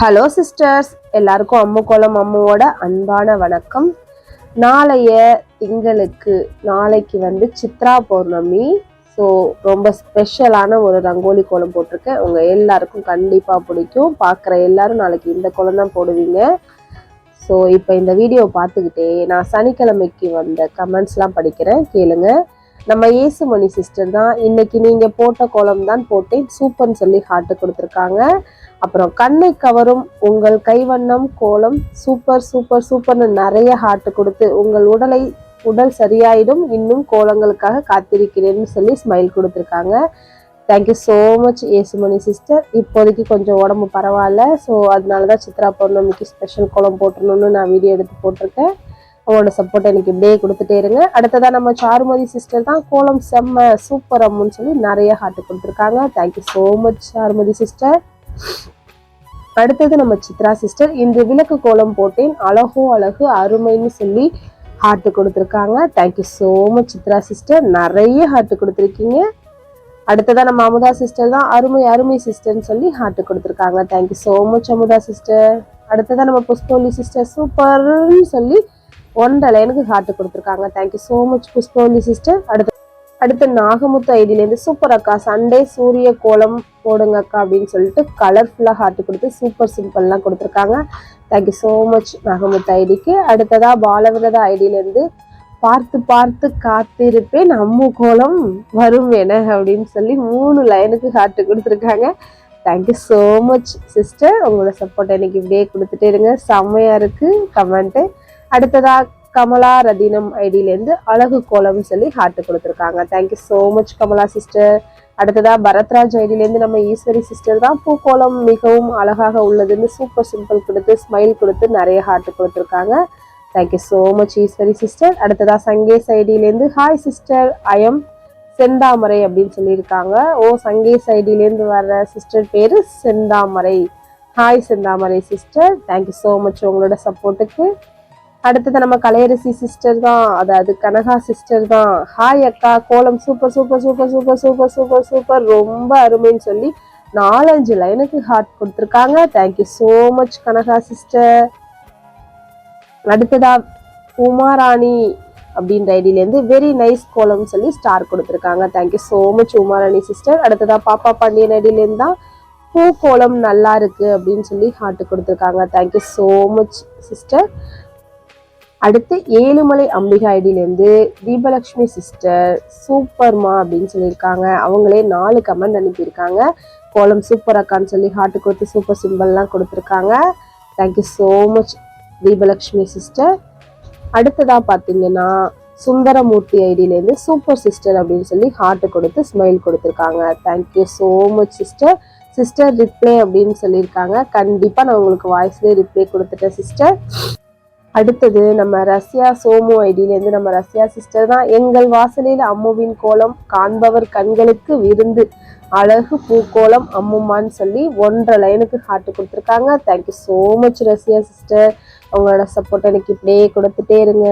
Hello sisters எல்லாருக்கும் அம்மு கோலம் அம்முவோட அன்பான வணக்கம். நாளைய திங்களுக்கு நாளைக்கு வந்து சித்ரா பௌர்ணமி. ஸோ ரொம்ப ஸ்பெஷலான ஒரு ரங்கோலி கோலம் போட்டிருக்கேன். உங்கள் எல்லாருக்கும் கண்டிப்பாக பிடிக்கும். பார்க்குற எல்லாரும் நாளைக்கு இந்த கோலம் தான் போடுவீங்க. ஸோ இப்போ இந்த வீடியோ பார்த்துக்கிட்டே நான் சனிக்கிழமைக்கு வந்த கமெண்ட்ஸ்லாம் படிக்கிறேன். கேளுங்கள் நம்ம ஏசுமணி சிஸ்டர் தான். இன்னைக்கு நீங்கள் போட்ட கோலம் தான் போட்டேன். சூப்பர்னு சொல்லி ஹார்ட்டு கொடுத்துருக்காங்க. அப்புறம் கண்ணை கவரும் உங்கள் கைவண்ணம் கோலம். சூப்பர் சூப்பர் சூப்பர்னு நிறைய ஹார்ட் கொடுத்து உங்கள் உடலை உடல் சரியாயிடும். இன்னும் கோலங்களுக்காக காத்திருக்கிறேன்னு சொல்லி ஸ்மைல் கொடுத்துருக்காங்க. Thank you so much Yesumani sister இப்போதைக்கு கொஞ்சம் உடம்பு பரவாயில்ல. ஸோ அதனால தான் சித்ரா பௌர்ணமிக்கு ஸ்பெஷல் கோலம் போட்டணும்னு நான் வீடியோ எடுத்து போட்டிருக்கேன். அவங்களோட சப்போர்ட் எனக்கு இப்படியே கொடுத்துட்டே இருங்க. அடுத்ததாக நம்ம சாருமதி சிஸ்டர் தான். கோலம் செம்ம சூப்பர் அம்முன்னு சொல்லி நிறைய ஹார்ட் கொடுத்துருக்காங்க. Thank you so much Charumathi sister அடுத்தது நம்ம சித்ரா சிஸ்டர் இன்று விளக்கு கோலம் போட்டேன். அழகோ அழகு அருமைன்னு சொல்லி ஹார்ட் கொடுத்துருக்காங்க. Thank you so much Chitra sister நிறைய ஹார்ட் கொடுத்துருக்கீங்க. அடுத்ததா நம்ம அமுதா சிஸ்டர் தான். அருமை அருமை சிஸ்டர்னு சொல்லி ஹார்ட் கொடுத்துருக்காங்க. Thank you so much Amutha sister அடுத்ததா நம்ம புஷ்போலி சிஸ்டர் சூப்பர்னு சொல்லி ஒன்றரை லைனுக்கு ஹார்ட் கொடுத்துருக்காங்க. Thank you so much Pushpavalli sister அடுத்து அடுத்து நாகமுத்து ஐடியிலேருந்து சூப்பர் அக்கா சண்டே சூரிய கோலம் போடுங்க அக்கா அப்படின்னு சொல்லிட்டு கலர்ஃபுல்லாக ஹார்ட் கொடுத்து சூப்பர் சிம்பிள்லாம் கொடுத்துருக்காங்க. தேங்க்யூ ஸோ மச் நாகமுத்து ஐடிக்கு. அடுத்ததாக பாலவிரத ஐடியிலேருந்து பார்த்து பார்த்து காத்திருப்பேன் நம்ம கோலம் வரும் என அப்படின்னு சொல்லி மூணு லைனுக்கு ஹார்ட் கொடுத்துருக்காங்க. Thank you so much sister உங்களோட சப்போர்ட் எனக்கு இப்படியே கொடுத்துட்டே இருங்க. செம்மையாக இருக்குது கமெண்ட்டு அடுத்ததா கமலா ரதினம் ஐடியிலேருந்து அழகு கோலம்னு சொல்லி ஹார்ட் கொடுத்துருக்காங்க. Thank you so much Kamala sister அடுத்ததா பரத்ராஜ் ஐடியிலேருந்து நம்ம ஈஸ்வரி சிஸ்டர் தான் பூக்கோலம் மிகவும் அழகாக உள்ளதுன்னு சூப்பர் சிம்பிள் கொடுத்து ஸ்மைல் கொடுத்து நிறைய ஹார்ட் கொடுத்துருக்காங்க. Thank you so much Eswari sister அடுத்ததா சங்கேஸ் ஐடியிலேருந்து ஹாய் சிஸ்டர் ஐஎம் செந்தாமரை அப்படின்னு சொல்லியிருக்காங்க. ஓ சங்கேஸ் ஐடியிலேருந்து வர்ற சிஸ்டர் பேர் Senthamarai. Hi Senthamarai sister thank you so much உங்களோட சப்போர்ட்டுக்கு அடுத்தது நம்ம கலையரசி சிஸ்டர் தான் அதாவது கனகா சிஸ்டர் தான். ஹாய் அக்கா கோலம் super super super super super super super ரொம்ப அருமைன்னு சொல்லி நாலஞ்சு லைனுக்கு ஹார்ட் கொடுத்துருக்காங்க. Thank you so much Kanaga sister அடுத்ததா உமாராணி அப்படின்ற ஐடியிலேருந்து வெரி நைஸ் கோலம் சொல்லி ஸ்டார் கொடுத்துருக்காங்க. Thank you so much Umarani sister அடுத்ததா பாப்பா பாண்டியன் ஐடியிலேருந்து தான் பூ கோலம் நல்லா இருக்கு அப்படின்னு சொல்லி ஹார்ட் கொடுத்துருக்காங்க. தேங்க்யூ ஸோ மச் சிஸ்டர் அடுத்து ஏழுமலை அம்பிகா ஐடியிலேருந்து தீபலக்ஷ்மி சிஸ்டர் சூப்பர்மா அப்படின்னு சொல்லியிருக்காங்க. அவங்களே நாலு கமெண்ட் அனுப்பியிருக்காங்க. கோலம் சூப்பர் அக்கான்னு சொல்லி ஹார்ட் கொடுத்து சூப்பர் சிம்பிள்லாம் கொடுத்துருக்காங்க. Thank you so much Deepalakshmi sister அடுத்ததாக பார்த்தீங்கன்னா சுந்தரமூர்த்தி ஐடியிலேருந்து சூப்பர் சிஸ்டர் அப்படின்னு சொல்லி ஹார்ட் கொடுத்து ஸ்மைல் கொடுத்துருக்காங்க. Thank you so much sister sister reply அப்படின்னு சொல்லியிருக்காங்க. கண்டிப்பாக நான் உங்களுக்கு வாய்ஸ்லேயே ரிப்ளே கொடுத்துட்டேன் சிஸ்டர் அடுத்தது நம்ம ரஷ்யா சோமு ஐடியிலேருந்து நம்ம ரஷ்யா சிஸ்டர் தான். எங்கள் வாசலில் அம்முவின் கோலம் காண்பவர் கண்களுக்கு விருந்து. அழகு பூக்கோலம் அம்முமான்னு சொல்லி ஒன்றரை லைனுக்கு ஹார்ட் கொடுத்துருக்காங்க. Thank you so much Rashya sister உங்களோட சப்போர்ட் எனக்கு இப்படியே கொடுத்துட்டே இருங்க.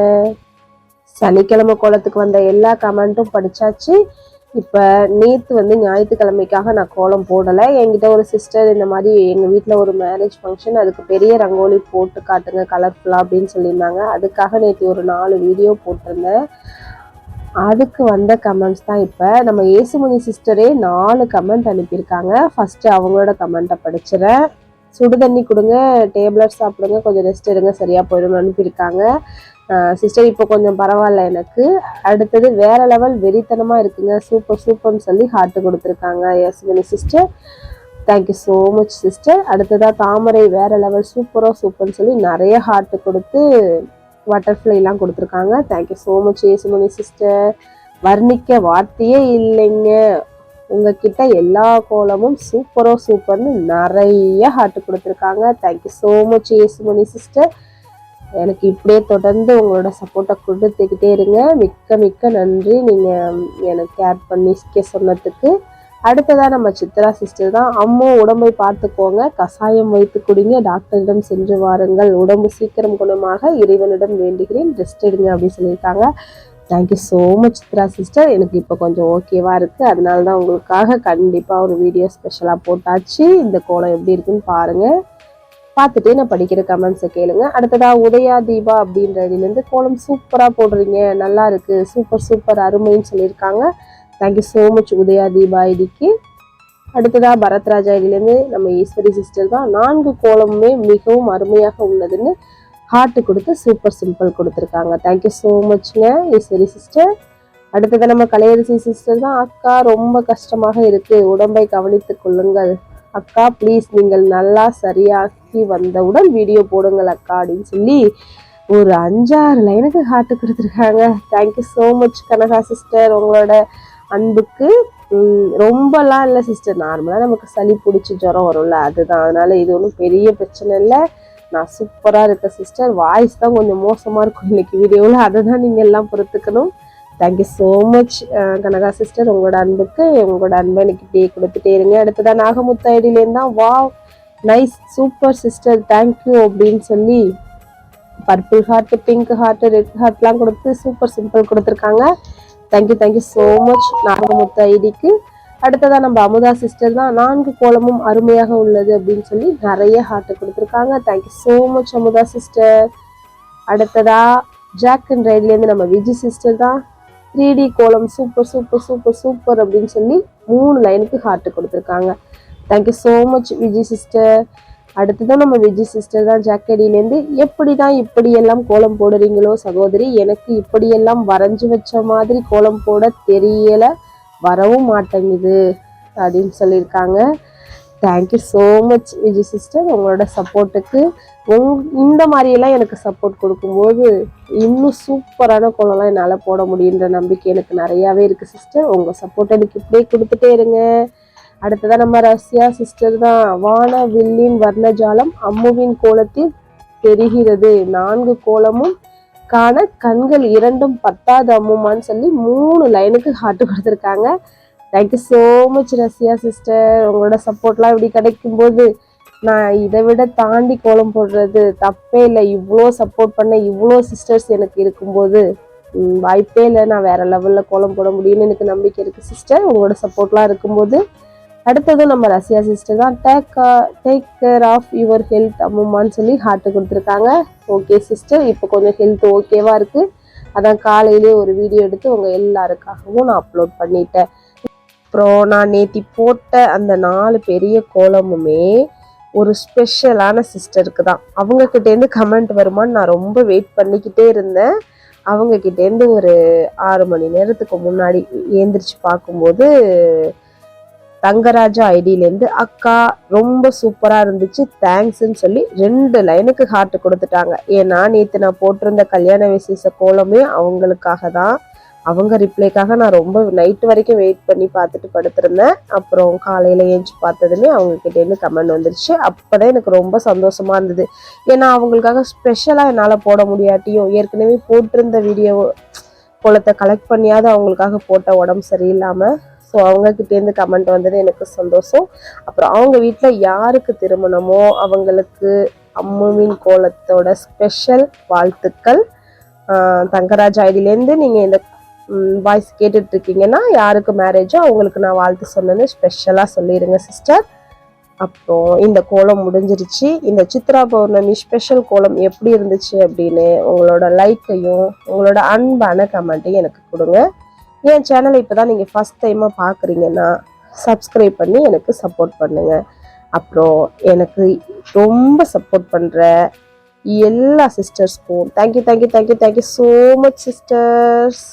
சனிக்கிழமை கோலத்துக்கு வந்த எல்லா கமெண்ட்டும் படிச்சாச்சு. இப்போ நேற்று வந்து ஞாயிற்றுக்கிழமைக்காக நான் கோலம் போடலை. என்கிட்ட ஒரு சிஸ்டர் இந்த மாதிரி எங்கள் வீட்டில் ஒரு மேரேஜ் ஃபங்க்ஷன் அதுக்கு பெரிய ரங்கோலி போட்டு காட்டுங்க கலர்ஃபுல்லாக அப்படின்னு சொல்லியிருந்தாங்க. அதுக்காக நேற்று ஒரு நாலு வீடியோ போட்டிருந்தேன். அதுக்கு வந்த கமெண்ட்ஸ் தான் இப்போ. நம்ம ஏசுமணி சிஸ்டரே நாலு கமெண்ட் அனுப்பியிருக்காங்க. ஃபஸ்ட்டு அவங்களோட கமெண்ட்டை படிச்சிடறேன் சுடு தண்ணி கொடுங்க டேப்லெட் சாப்பிடுங்க கொஞ்சம் ரெஸ்ட் எடுங்க சரியாக போயிடும்னு அனுப்பியிருக்காங்க. சிஸ்டர் இப்போ கொஞ்சம் பரவாயில்ல எனக்கு. அடுத்தது வேற லெவல் வெறித்தனமாக இருக்குங்க. சூப்பர் சூப்பர்னு சொல்லி ஹார்ட் கொடுத்துருக்காங்க. S Mini sister thank you so much sister அடுத்ததாக தாமரை வேற லெவல் சூப்பராக சூப்பர்னு சொல்லி நிறைய ஹார்ட் கொடுத்து பட்டர்ஃப்ளைலாம் கொடுத்துருக்காங்க. Thank you so much Yesumani sister வர்ணிக்க வார்த்தையே இல்லைங்க. உங்ககிட்ட எல்லா கோலமும் சூப்பரோ சூப்பர்னு நிறைய ஹார்ட் கொடுத்துருக்காங்க. Thank you so much Yesumani sister எனக்கு இப்படியே தொடர்ந்து உங்களோட சப்போர்ட்டை கொடுத்துக்கிட்டே இருங்க. மிக்க மிக்க நன்றி. நீங்கள் எனக்கு கேர் பண்ணி சொன்னதுக்கு. அடுத்ததாக நம்ம சித்ரா சிஸ்டர் தான். அம்மா உடம்பை பார்த்துக்கோங்க. கஷாயம் வைத்து குடிங்க. டாக்டரிடம் சென்று வாருங்கள். உடம்பு சீக்கிரம் குணமாக இறைவனிடம் வேண்டுகிறேன். ரெஸ்ட் எடுங்க அப்படின்னு சொல்லியிருக்காங்க. Thank you so much Chitra sister எனக்கு இப்போ கொஞ்சம் ஓகேவாக இருக்குது அதனால தான் உங்களுக்காக கண்டிப்பாக ஒரு வீடியோ ஸ்பெஷலாக போட்டாச்சு. இந்த கோலம் எப்படி இருக்குன்னு பாருங்கள் பார்த்துட்டு நான் படிக்கிற கமெண்ட்ஸை கேளுங்க. அடுத்ததா உதயா தீபா அப்படின்ற இதுலேருந்து கோலம் சூப்பராக போடுறீங்க. நல்லா இருக்கு. சூப்பர் சூப்பர் அருமைன்னு சொல்லியிருக்காங்க. Thank you so much Udhaya Deepa இதுக்கு அடுத்ததா பரத்ராஜா இதுலேருந்து நம்ம ஈஸ்வரி சிஸ்டர் தான். நான்கு கோலமுமே மிகவும் அருமையாக உள்ளதுன்னு ஹார்ட் கொடுத்து சூப்பர் சிம்பிள் கொடுத்துருக்காங்க. தேங்க்யூ ஸோ மச்ங்க ஈஸ்வரி சிஸ்டர் அடுத்தது நம்ம கலையரசி சிஸ்டர் தான். அக்கா ரொம்ப கஷ்டமாக இருக்கு. உடம்பை கவனித்துக் கொள்ளுங்கள். அக்கா ப்ளீஸ் நீங்கள் நல்லா சரியாக்கி வந்தவுடன் வீடியோ போடுங்கள் அக்கா அப்படின்னு சொல்லி ஒரு அஞ்சாறு லைனுக்கு ஹார்ட்டு கொடுத்துருக்காங்க. Thank you so much Kanaga sister உங்களோட அன்புக்கு ரொம்பலாம் இல்லை சிஸ்டர் நார்மலாக நமக்கு சளி பிடிச்சி ஜுரம் வரும்ல அதுதான். அதனால் இது ஒன்றும் பெரிய பிரச்சனை இல்லை. நான் சூப்பராக இருக்கேன் சிஸ்டர் வாய்ஸ் தான் கொஞ்சம் மோசமாக இருக்கும் இன்னைக்கு வீடியோவில் அதை தான் நீங்கள் எல்லாம் பொறுத்துக்கணும். Thank you so much Kanaga sister உங்களோட அன்புக்கு உங்களோட அன்பை எனக்கு இப்படியே கொடுத்துட்டே இருங்க. அடுத்ததான் நாகமுத்து ஐடியிலேருந்து தான் வா நைஸ் சூப்பர் சிஸ்டர் தேங்க்யூ அப்படின்னு சொல்லி purple heart pink heart red ஹார்ட்லாம் கொடுத்து சூப்பர் சிம்பிள் கொடுத்துருக்காங்க. Thank you thank you so much Nagamuthu ஐடிக்கு. அடுத்ததாக நம்ம அமுதா சிஸ்டர் தான் நான்கு கோலமும் அருமையாக உள்ளது அப்படின்னு சொல்லி நிறைய ஹார்ட்டு கொடுத்துருக்காங்க. Thank you so much Amutha sister அடுத்ததா ஜாக் அண்ட் ரைட்லேருந்து நம்ம விஜி சிஸ்டர் தான். த்ரீ டி கோலம் சூப்பர் சூப்பர் சூப்பர் சூப்பர் அப்படின்னு சொல்லி மூணு லைனுக்கு ஹார்ட் கொடுத்துருக்காங்க. Thank you so much Viji sister அடுத்ததான் நம்ம விஜய் சிஸ்டர் தான் ஜாக்கடியிலேருந்து எப்படி தான் இப்படியெல்லாம் கோலம் போடுறீங்களோ சகோதரி எனக்கு இப்படியெல்லாம் வரைஞ்சி வச்ச மாதிரி கோலம் போட தெரியலை. வரவும் மாட்டேங்குது அப்படின்னு சொல்லியிருக்காங்க. Thank you so much Vijay sister உங்களோட சப்போர்ட்டுக்கு உங் இந்த மாதிரியெல்லாம் எனக்கு சப்போர்ட் கொடுக்கும்போது இன்னும் சூப்பரான கோலம்லாம் என்னால் போட முடியுன்ற நம்பிக்கை எனக்கு நிறையாவே இருக்குது சிஸ்டர் உங்கள் சப்போர்ட் எனக்கு இப்படியே கொடுத்துட்டே இருங்க. அடுத்ததான் நம்ம ரஷ்யா சிஸ்டர் தான். வான வில்லின் வர்ணஜாலம் அம்முவின் கோலத்தில் தெரிகிறது. நான்கு கோலமும் காண கண்கள் இரண்டும் பத்தாது அம்முமான்னு சொல்லி மூணு லைனுக்கு ஹார்ட் கொடுத்துருக்காங்க. Thank you so much Rashya sister உங்களோட சப்போர்ட்லாம் இப்படி கிடைக்கும்போது நான் இதை விட தாண்டி கோலம் போடுறது தப்பே இல்லை. இவ்வளோ சப்போர்ட் பண்ண இவ்வளோ சிஸ்டர்ஸ் எனக்கு இருக்கும்போது வாய்ப்பே இல்லை. நான் வேற லெவலில் கோலம் போட முடியும்னு எனக்கு நம்பிக்கை இருக்குது சிஸ்டர் உங்களோட சப்போர்ட்லாம் இருக்கும்போது அடுத்தது நம்ம ரஷ்யா சிஸ்டர் தான். Take take care of your health அம்முமான்னு சொல்லி ஹார்ட் கொடுத்துருக்காங்க. ஓகே சிஸ்டர் இப்போ கொஞ்சம் ஹெல்த் ஓகேவாக இருக்குது அதான் காலையிலேயே ஒரு வீடியோ எடுத்து உங்கள் எல்லாருக்காகவும் நான் அப்லோட் பண்ணிட்டேன். அப்புறம் நான் நேத்தி போட்ட அந்த நாலு பெரிய கோலமுமே ஒரு ஸ்பெஷலான சிஸ்டருக்கு தான் அவங்க கிட்டேருந்து கமெண்ட் வருமான்னு நான் ரொம்ப வெயிட் பண்ணிக்கிட்டே இருந்தேன். அவங்க கிட்டேருந்து ஒரு ஆறு மணி நேரத்துக்கு முன்னாடி ஏந்திரிச்சு பார்க்கும்போது தங்கராஜா ஐடியிலேருந்து அக்கா ரொம்ப சூப்பராக இருந்துச்சு தேங்க்ஸ்ன்னு சொல்லி ரெண்டு லைனுக்கு ஹார்ட் கொடுத்துட்டாங்க. ஏன்னா நேற்று நான் போட்டிருந்த கல்யாண விசேஷ கோலமே அவங்களுக்காக தான் அவங்க ரிப்ளைக்காக நான் ரொம்ப நைட்டு வரைக்கும் வெயிட் பண்ணி பார்த்துட்டு படுத்திருந்தேன். அப்புறம் காலையில் ஏஞ்சி பார்த்ததுமே அவங்கக்கிட்டேருந்து கமெண்ட் வந்துருச்சு. அப்போதான் எனக்கு ரொம்ப சந்தோஷமாக இருந்தது. ஏன்னா அவங்களுக்காக ஸ்பெஷலாக என்னால் போட முடியாட்டியும் ஏற்கனவே போட்டிருந்த வீடியோ கோலத்தை கலெக்ட் பண்ணியாவது அவங்களுக்காக போட்ட உடம்பு சரியில்லாமல் ஸோ அவங்கக்கிட்டேருந்து கமெண்ட் வந்தது எனக்கு சந்தோஷம். அப்புறம் அவங்க வீட்டில் யாருக்கு திருமணமோ அவங்களுக்கு அம்முவின் கோலத்தோட ஸ்பெஷல் வாழ்த்துக்கள். தங்கராஜா தங்கராஜ் ஐடியிலேருந்து நீங்கள் இந்த வாய்ஸ் கேட்டுட்டு இருக்கீங்கன்னா யாருக்கு மேரேஜோ அவங்களுக்கு நான் வாழ்த்து சொன்னேன்னு ஸ்பெஷலாக சொல்லிடுங்க சிஸ்டர் அப்புறம் இந்த கோலம் முடிஞ்சிருச்சு. இந்த சித்ரா பௌர்ணமி ஸ்பெஷல் கோலம் எப்படி இருந்துச்சு அப்படின்னு உங்களோட லைக்கையும் உங்களோட அன்பான கமெண்ட்டையும் எனக்கு கொடுங்க. என் சேனலை இப்போ தான் நீங்கள் ஃபஸ்ட் டைமாக பார்க்குறீங்கன்னா சப்ஸ்கிரைப் பண்ணி எனக்கு சப்போர்ட் பண்ணுங்கள் அப்புறம் எனக்கு ரொம்ப சப்போர்ட் பண்ணுற எல்லா சிஸ்டர்ஸ்க்கும் thank you thank you thank you thank you so much sisters